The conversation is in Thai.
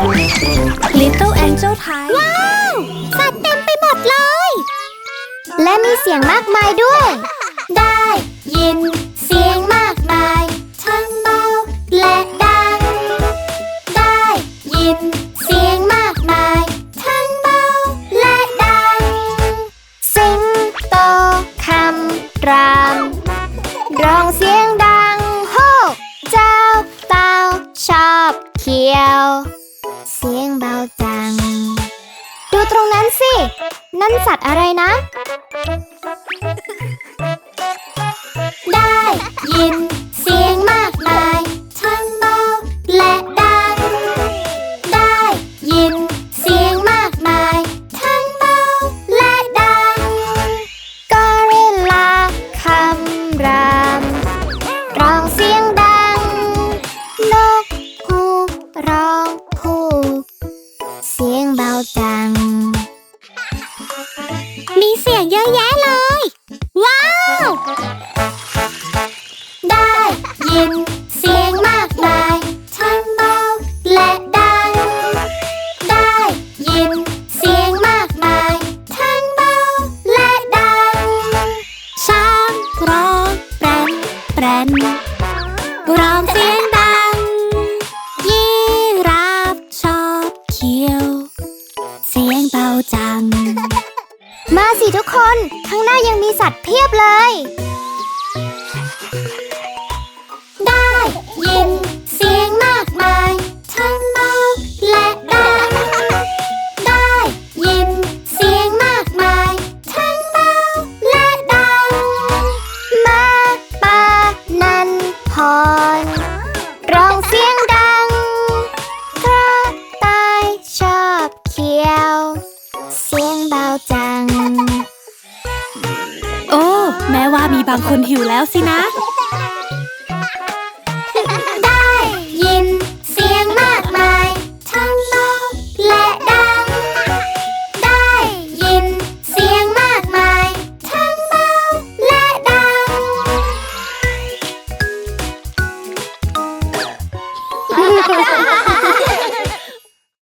Little Angel ไทยว้าว สัตว์เต็มไปหมดเลย และมีเสียงมากมายด้วย ได้ยินเสียงมากมาย ทั้งเบาและดัง ได้ยินเสียงมากมาย ทั้งเบาและดัง สิงโตคำราม ร้องเสียงดังโฮกเจ้าเต่าชอบเขียว เสียงเบาจัง ดูตรงนั้นสิ นั่นสัตว์อะไรนะ ได้ยิน จัง มีเสียงเยอะแยะเลย ว้าว ได้ยินเสียงมากมาย ทั้งเบาและดัง ได้ยินเสียงมากมาย ทั้งเบาและดัง ช้างร้องแปรนแปรนร้องเสียง มาสิทุกคน ข้างหน้ายังมีสัตว์เพียบเลย ได้ยินเสียงมากมายทั้งเบาและดังได้ยินเสียงมากมายทั้งเบาและดัง มาปานันพรร้องเสียงดังกระต่ายชอบเขียว เสียงเบาจัง แม้ว่ามีบางคนหิวแล้วสินะ